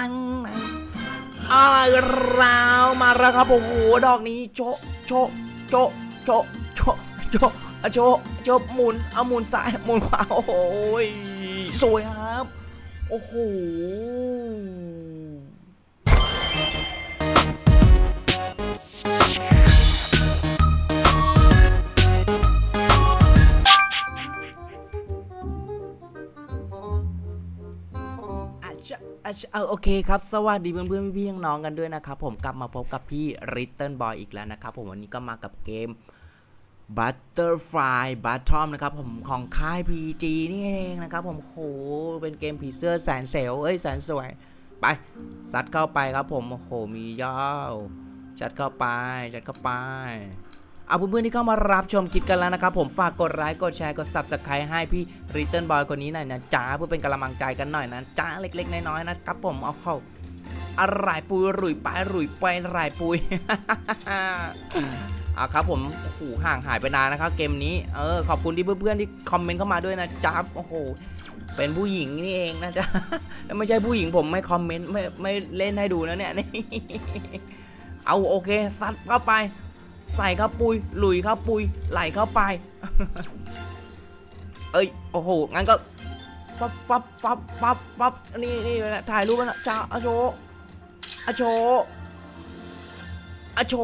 อังอ้าวราวมาแล้วครับโอ้โหดอกนี้โจะโจะโจะโจะโจะโจะอะโจโจะหมุนเอาหมุนซ้ายหมุนขวาโอ้โหสวยครับ โอ้โห อาจจะเอาโอเคครับ สวัสดีเพื่อนเพื่อนๆพี่ๆน้องๆกันด้วยนะครับ ผมกลับมาพบกับพี่ Little Boy อีกแล้วนะครับผมวันนี้ก็มากับเกม Butterfly Bottom นะครับผมของค่าย PG นี่เองนะครับผมโหเป็นเกมผีเสื้อแสนเซลเอ้ยแสนสวย ไปซัดเข้าไปครับผมโอ้โหมีย่าวจัดเข้าไปจัดเข้าไป เอาเพื่อนๆที่เข้ามารับชมคลิปกันแล้วนะครับผมฝากกดไลค์กดแชร์กด subscribe ให้พี่ Little Boy คนนี้หน่อยนะจ้าเพื่อเป็นกำลังใจกันหน่อยนะจ้าเล็กๆน้อยๆนะครับผมเอาเข้าอะไรปุยรุยไปรุยไปอะไรปุยเอาครับผมโอ้โหห่างหายไปนานนะครับเกมนี้เออขอบคุณที่เพื่อนๆที่คอมเมนต์เข้ามาด้วยนะจ้าโอ้โหเป็นผู้หญิงนี่เองนะจ๊ะถ้าไม่ใช่ผู้หญิงผมไม่คอมเมนต์ไม่ไม่เล่นให้ดูนะเนี่ยนี่เอาโอเคซัดเข้าไป ใส่เข้าปุยหลุยเข้าปุยไหลเข้าไป เอ้ยโอ้โหงั้นก็ฟับฟับฟับฟับฟับนี่นี่นะถ่ายรูปนะจ้าอโชอโชอโช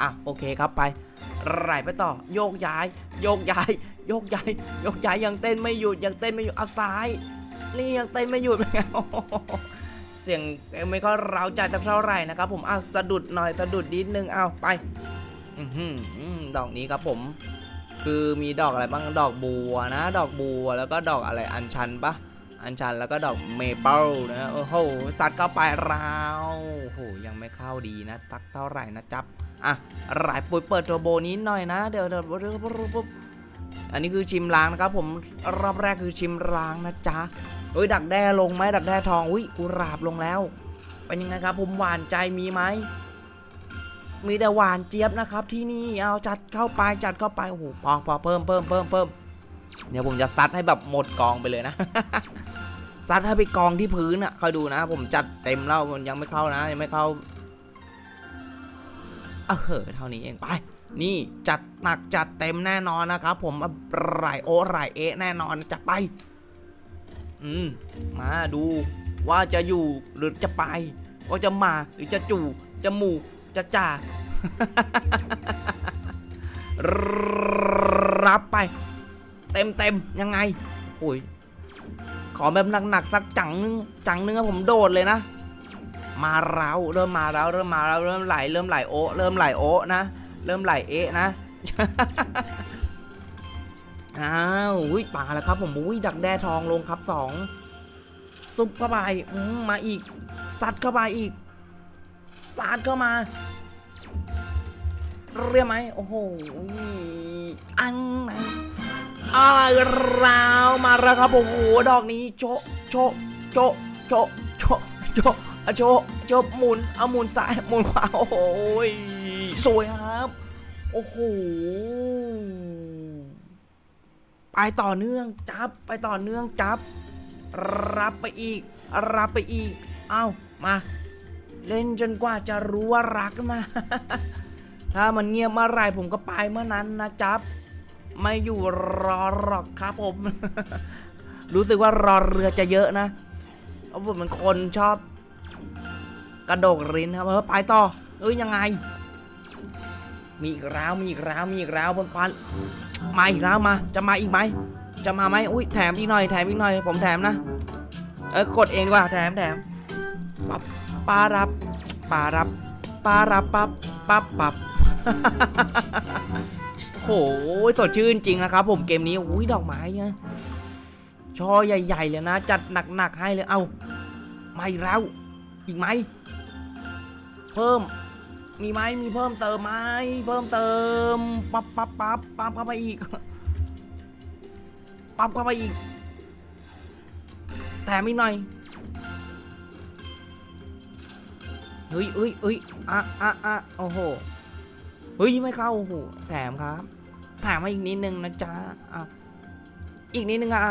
อะโอเคครับไปไหลไปต่อ โยกย้าย โยกย้าย โยกย้าย โยกย้ายยังเต้นไม่หยุดยังเต้นไม่หยุดเอาซ้าย นี่ยังเต้นไม่หยุดเป็นไง สียงไม่ก็เร้าใจสักเท่าไหร่นะครับผมอ้าวสะดุดหน่อยสะดุดนิดนึงเอาไปดอกนี้ครับผม คือมีดอกอะไรบ้างดอกบัวนะ ดอกบัวแล้วก็ดอกอะไรอัญชันปะอัญชันแล้วก็ดอกเมเปิลนะโอ้โหสัตว์เข้าไปเราโอ้โหยังไม่เข้าดีนะตักเท่าไหร่นะจับอะหลายปุ๋ยเปิดตัวโบนี้หน่อยนะ เดี๋ยวเดี๋ยวปุ๊บ อันนี้คือชิมล้างนะครับผมรอบแรกคือชิมล้างนะจ๊ะเฮ้ยดักแด้ลงไหมดักแด้ทองอุ้ยกุหลาบลงแล้วเป็นยังไงครับ ผมหวานใจมีไหมมีแต่หวานเจี๊ยบนะครับ ที่นี่เอาจัดเข้าไปจัดเข้าไปโอ้โหพอพอเพิ่มเพิ่มเพิ่มเพิ่มเดี๋ยวผมจะซัดให้แบบหมดกองไปเลยนะซัดให้ไปกองที่พื้นอะคอยดูนะ ผมจัดเต็มแล้วมันยังไม่เข้านะ ยังไม่เข้าเออเหอะเท่านี้เองไป นี่จัดหนักจัดเต็มแน่นอนนะครับผมไหลโอไหลเอะแน่นอนจะไป อืม มาดูว่าจะอยู่หรือจะไป ว่าจะมาหรือจะจู่จะหมู่จะจ่ารับไป เต็มเต็มยังไงโอ้ยขอแบบหนักๆสักจังนึงจังนึงอะผมโดดเลยนะ มาแล้วเริ่มมาแล้วเริ่มมาแล้วเริ่มไหลเริ่มไหลโอเริ่มไหลโอนะ เริ่มไหลเอะนะ อ้าวอุ้ยป่าแล้วครับ ผมอุ้ยดักแด้ทองลงครับสองซุปเข้าไปอืมมาอีกซัดเข้าไปอีกซัดเข้ามา เรียกไหมโอ้โหอันไหนอ้าวราวมาแล้วครับโอ้โหดอกนี้โจะโจะโจะโจะโจะโจะอะโจะโจะหมุนเอาหมุนซ้ายหมุนขวาโอ้โห สวยครับ โอ้โห ไปต่อเนื่องจับ ไปต่อเนื่องจับ รับไปอีก รับไปอีก เอามา เล่นจนกว่าจะรู้ว่ารักนะ ถ้ามันเงียบเมื่อไรผมก็ไปเมื่อนั้นนะจับ ไม่อยู่รอหรอกครับผม รู้สึกว่ารอเรือจะเยอะนะเพราะผมเป็นคนชอบกระโดกริ้นครับเออไปต่อเอ้ยยังไง มีอีกแล้วมีอีกแล้วมีอีกแล้วบนพันมาอีกแล้วมา จะมาอีกไหมจะมาไหมอุ้ยแถมอีกหน่อยแถมอีกหน่อย ผมแถมนะ เออกดเองดีกว่าแถมแถมปับปารับปารับปารับปับปับปับโหสดชื่นจริงนะครับ ผมเกมนี้อุ้ยดอกไม้เนี่ยช่อใหญ่ ๆ เลยนะ จัดหนัก ๆ ให้เลยเอาไมาอีกแล้ว อีกไหม เพิ่ม มีไหมมีเพิ่มเติมไหมเพิ่มเติมปั๊บปั๊บปั๊บปั๊บเข้าไปอีกปั๊บเข้าไปอีกแถมอีกหน่อยเฮ้ยเอ้ยเอ้ยอะอะอะโอ้โหเฮ้ยไม่เข้าโอ้โหแถมครับแถมมาอีกนิดนึงนะจ๊ะอะอีกนิดนึงอะ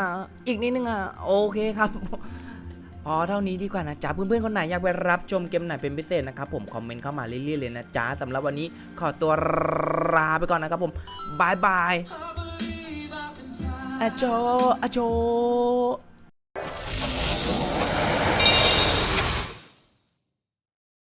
อีกนิดนึงอะโอเคครับ อเท่านี้ดีกว่านะจ๊ะเพื่อนๆคนไหนอยากไปรับชมเกมไหนเป็นพิเศษนะครับผมคอมเมนต์เข้ามาเรื่อยๆเลยนะจ๊ะสำหรับวันนี้ขอตัวลาไปก่อนนะครับผมบายบายอโจอโจ